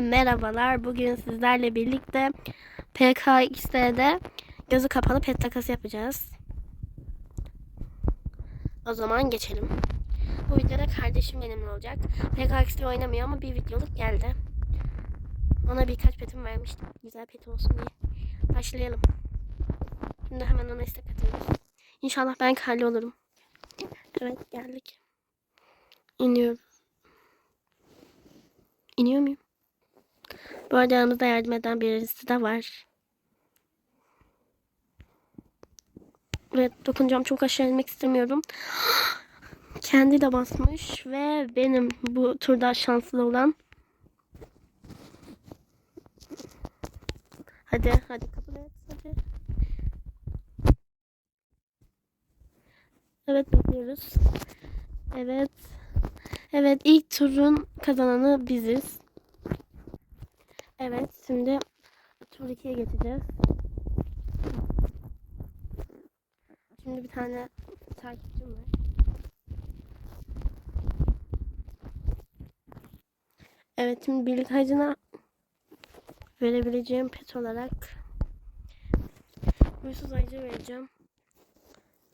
Merhabalar. Bugün sizlerle birlikte PKX'de gözü kapalı pet takası yapacağız. O zaman geçelim. Bu videoda kardeşim benimle olacak. PKX'de oynamıyor ama bir videoluk geldi. Ona birkaç petim vermiştim. Güzel pet olsun diye. Başlayalım. Şimdi hemen ona istek atıyoruz. İnşallah ben kalli olurum. Evet geldik. İniyoruz. İniyor muyum? Bu arada yanımızda yardım eden birisi de var. Evet dokunacağım çok aşağı inmek istemiyorum. Kendi de basmış ve benim bu turda şanslı olan. Hadi hadi kabul et hadi. Evet bekliyoruz. Evet. Evet ilk turun kazananı biziz. Evet şimdi tur 2'ye geçeceğiz. Şimdi bir tane takipçim var. Evet şimdi birlik hacına verebileceğim pet olarak huysuz ayıcı vereceğim.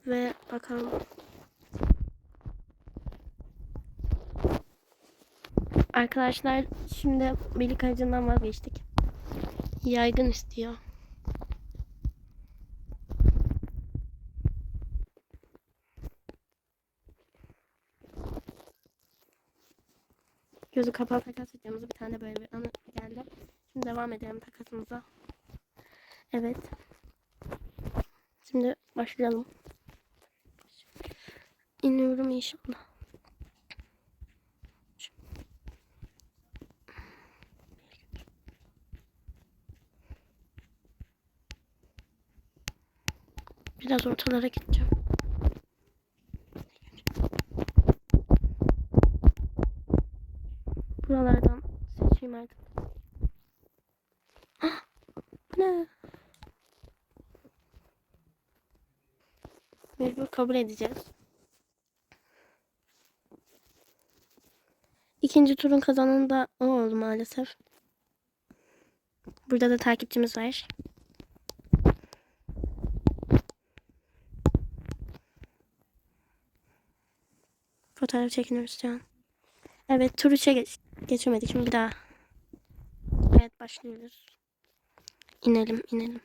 Ve bakalım Arkadaşlar şimdi birlik aracından vazgeçtik. Yaygın istiyor. Gözü kapalı takas edeceğimiz bir tane böyle bir anı geldi. Şimdi devam edelim takasımıza. Evet. Şimdi başlayalım. İniyorum inşallah. Biraz ortalara gideceğim. Buralardan seçeyim artık. Ah, ne? Mecbur kabul edeceğiz. İkinci turun kazananı da o oldu maalesef. Burada da takipçimiz var. Fotoğraf çekiniyoruz şu an. Evet tur 3'e geç geçemedik. Şimdi bir daha. Evet başlıyoruz. İnelim inelim.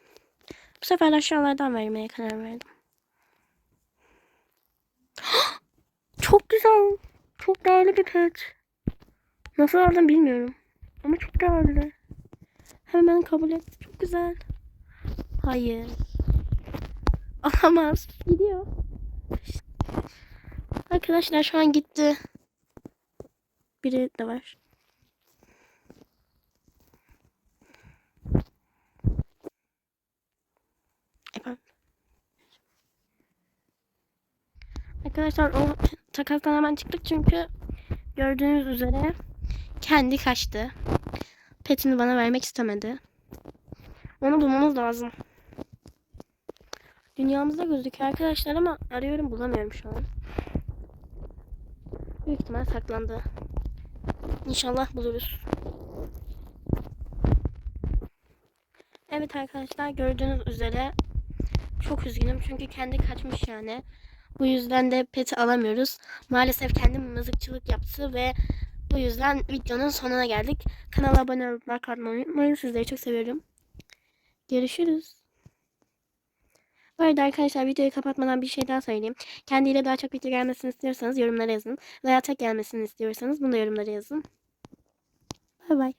Bu sefer aşağılardan vermeye karar verdim. Çok güzel. Çok değerli bir pet. Nasıl aldım bilmiyorum. Ama çok değerli. Hemen kabul et. Çok güzel. Hayır. Alamaz. Gidiyor. Arkadaşlar şu an gitti. Biri de var. Efendim. Arkadaşlar o takastan hemen çıktık çünkü gördüğünüz üzere kendi kaçtı. Petini bana vermek istemedi. Onu bulmamız lazım. Dünyamızda gözüküyor arkadaşlar ama arıyorum bulamıyorum şu an. Büyük ihtimal saklandı. İnşallah buluruz. Evet arkadaşlar gördüğünüz üzere çok üzgünüm çünkü kendi kaçmış yani. Bu yüzden de peti alamıyoruz. Maalesef kendim mızıkçılık yaptı ve bu yüzden videonun sonuna geldik. Kanala abone olup like unutmayın. Sizleri çok seviyorum. Görüşürüz. Bu arada arkadaşlar videoyu kapatmadan bir şey daha söyleyeyim. Kendiyle daha çok video gelmesini istiyorsanız yorumlara yazın. Veya tek gelmesini istiyorsanız bunu da yorumlara yazın. Bay bay.